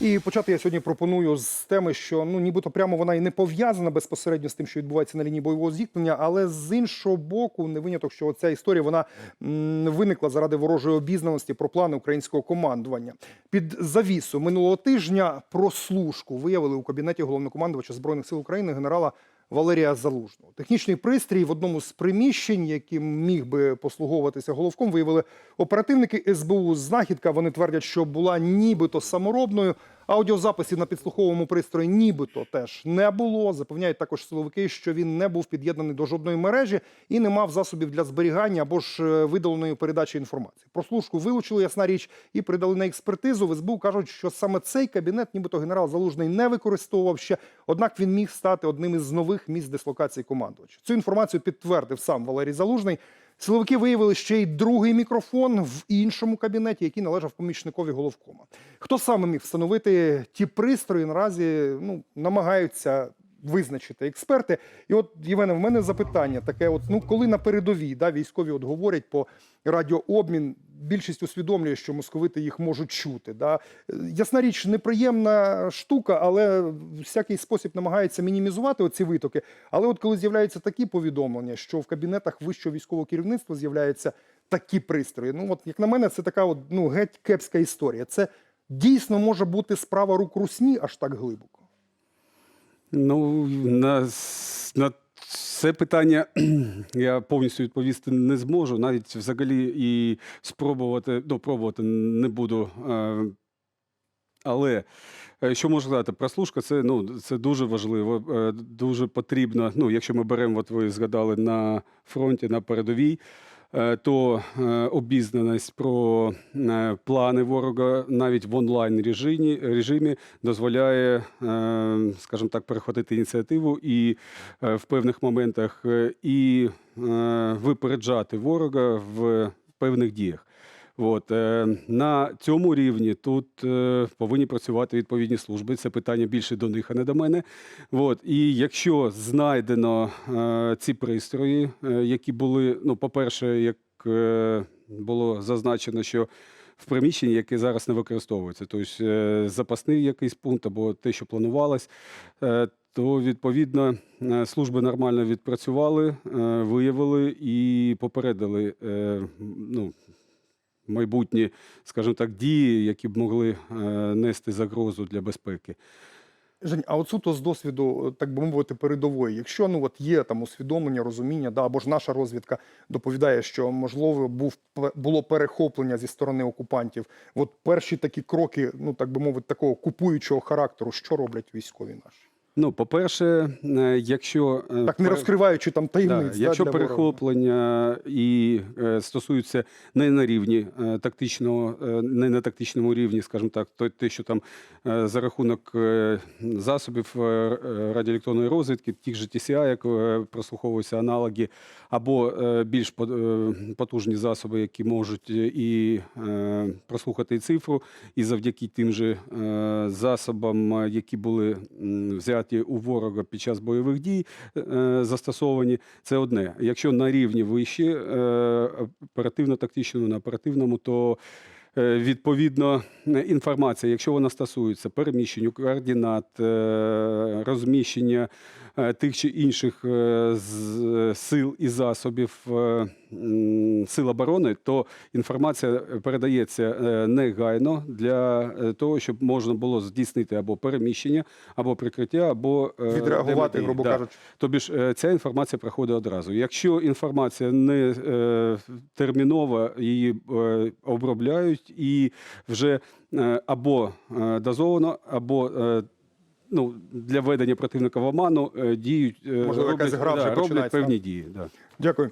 І почати я сьогодні пропоную з теми, що ну нібито прямо вона і не пов'язана безпосередньо з тим, що відбувається на лінії бойового зіткнення, але з іншого боку, не виняток, що ця історія вона виникла заради ворожої обізнаності про плани українського командування. Під завісу минулого тижня прослушку виявили у кабінеті головнокомандувача збройних сил України генерала. Валерія Залужного. Технічний пристрій в одному з приміщень, яким міг би послуговуватися головком, виявили оперативники СБУ. Знахідка вони твердять, що була нібито саморобною. Аудіозаписів на підслуховому пристрої нібито теж не було. Запевняють також силовики, що він не був під'єднаний до жодної мережі і не мав засобів для зберігання або ж е, видаленої передачі інформації. Прослушку вилучили, ясна річ, і придали на експертизу. В СБУ кажуть, що саме цей кабінет, нібито генерал Залужний не використовував ще. Однак він міг стати одним із нових місць дислокації командувача. Цю інформацію підтвердив сам Валерій Залужний. Силовики виявили ще й другий мікрофон в іншому кабінеті, який належав помічникові головкома. Хто саме міг встановити ті пристрої, наразі ну, намагаються визначити експерти. І от, Євгене, в мене запитання таке: от ну коли на передовій да, військові от говорять по радіообмін, більшість усвідомлює, що московити їх можуть чути. Да. Ясна річ, неприємна штука, але всякий спосіб намагається мінімізувати оці витоки. Але от коли з'являються такі повідомлення, що в кабінетах вищого військового керівництва з'являються такі пристрої, ну от як на мене, це така от, ну, геть кепська історія. Це дійсно може бути справа рук русні аж так глибоко. Ну, на, на це питання я повністю відповісти не зможу. Навіть взагалі і спробувати, ну, пробувати не буду. е, Але е, що можу сказати? Прослушка це, ну, це дуже важливо, е, дуже потрібно. Ну, якщо ми беремо, от ви згадали на фронті, на передовій, то е, обізнаність про е, плани ворога навіть в онлайн режимі, режимі дозволяє, е, скажімо так, перехватити ініціативу і е, в певних моментах е, і е, випереджати ворога в певних діях. От, е, на цьому рівні тут е, повинні працювати відповідні служби. Це питання більше до них, а не до мене. От, і якщо знайдено е, ці пристрої, які були, ну, по-перше, як було зазначено, що в приміщенні, яке зараз не використовується, тобто запасний якийсь пункт або те, що планувалось, то відповідно служби нормально відпрацювали, виявили і попередили ну, майбутні, скажімо так, дії, які б могли е, нести загрозу для безпеки. Жень, а от суто з досвіду, так би мовити, передової, якщо ну от є там усвідомлення, розуміння, да, або ж наша розвідка доповідає, що можливо був було перехоплення зі сторони окупантів. От перші такі кроки, ну так би мовити, такого купуючого характеру, що роблять військові наші, Ну, по-перше, е, якщо е, так не розкриваючи там таємниць. Да, якщо перехоплення і стосуються не на рівні е, тактичного, е, не на тактичному рівні, скажімо так, то те, що там е, за рахунок е, засобів е, е, радіоелектронної розвідки, тих же TCI, як е, прослуховуються аналоги, або е, більш е, потужні засоби, які можуть е, і е, прослухати цифру, і завдяки тим же е, засобам, е, які були взяті у ворога під час бойових дій, е, застосовані, це одне. Якщо на рівні вище е, оперативно-тактичному, на оперативному, то е, Відповідно, інформація, якщо вона стосується переміщення координат, е, розміщення е, тих чи інших е, сил і засобів е, сил оборони, то інформація передається е, негайно для е, того, щоб можна було здійснити або переміщення, або прикриття, або е, відреагувати, грубо Да. кажучи. Тобі ж е, ця інформація приходить одразу. Якщо інформація не е, термінова, її е, обробляють і вже е, або е, дозовано, або е, ну, для ведення противника в оману е, діють, е, Можливо, роблять, да, роблять певні дії. Да. Дякую.